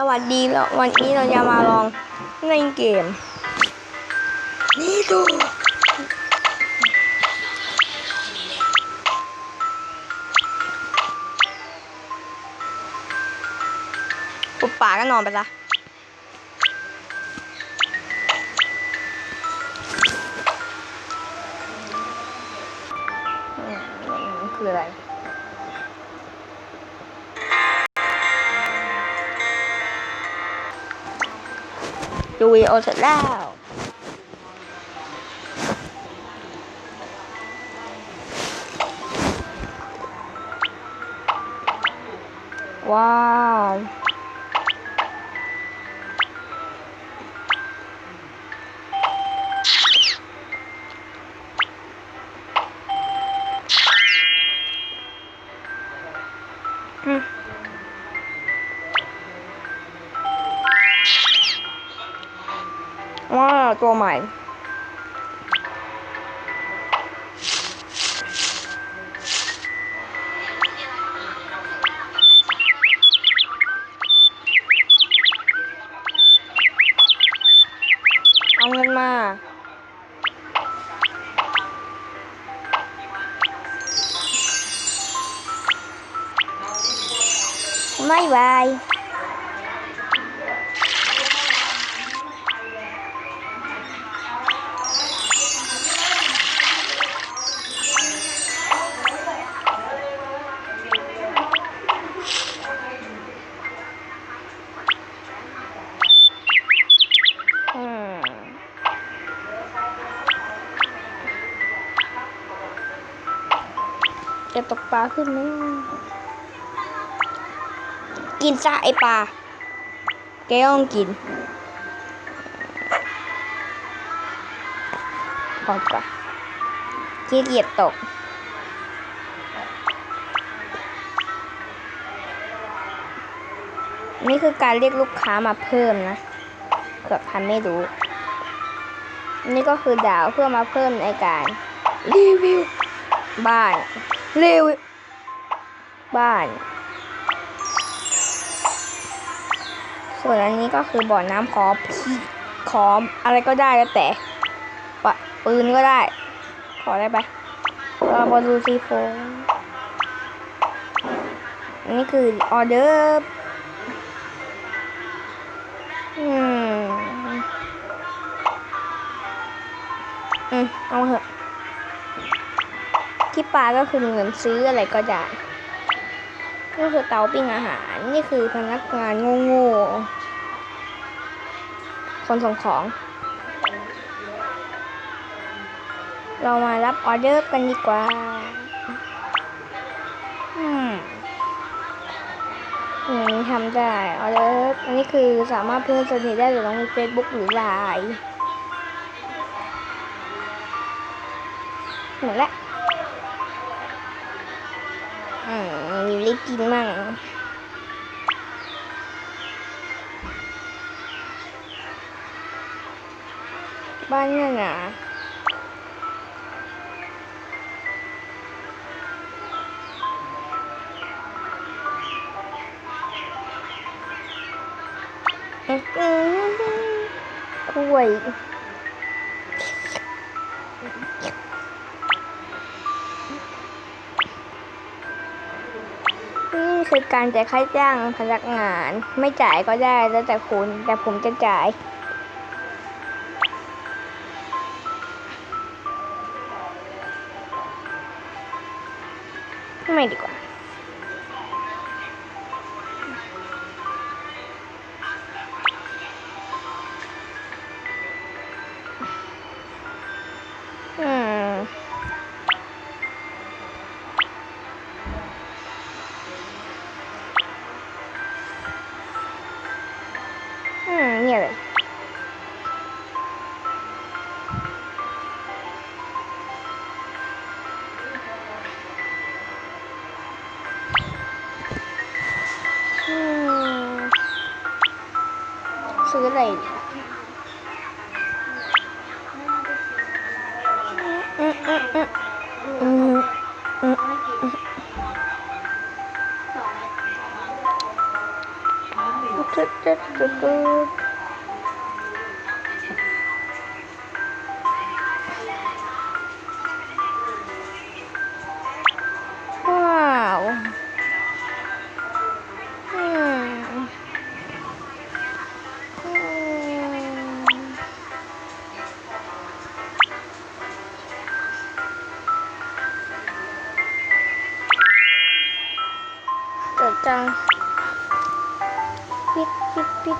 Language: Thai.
สวัสดีแล้ววันนี้เราจะมาลองเล่นเกม นี่ดูปุบป่าก็นอนไปละอืมมันคืออะไร ดูวิดีโอเสร็จแล้ว ว้าวอืม ตัวใหม่ เอาเงินมาไม่บาย จะตกปลาขึ้นไหมกินซะไอปลา แกต้องกินพอดก่อนขี้เกียจตกนี่คือการเรียกลูกค้ามาเพิ่มนะเผื่อใครไม่รู้ นี่ก็คือดาวเพื่อมาเพิ่มในการรีวิวบ้าน เรีวิวบ้าน ส่วนอันนี้ก็คือบ่อน้ำขอพี่ขออะไรก็ได้แล้วแต่ปะปืนก็ได้ ขอได้ไปเราบอลูซีโฟนอันนี้คือออเดอร์อืม อืม เอาเถอะ ที่ปลาก็คือเงินซื้ออะไรก็ได้นี่คือเตาปิ้งอาหาร นี่คือพนักงานโง่ๆ คนส่งของ เรามารับออเดอร์กันดีกว่า อืมอย่างนี้ทำได้ออเดอร์อันนี้คือสามารถเพิ่มสนิทได้หรือลงใน Facebook หรือไลน์หมดละ อืมมีลิปกินมั่งบ้านเนี่ยนะอืมอืมกล้วย คือการจ่ายค่าจ้างพนักงาน ไม่จ่ายก็ได้แล้วแต่คุณ แต่ผมจะจ่ายไม่ดีกว่า อืมเนี่ยเลยอืมซื้ออะไรดีอืมอืมอืมอืมอื เกิดจังปิดปิดปิด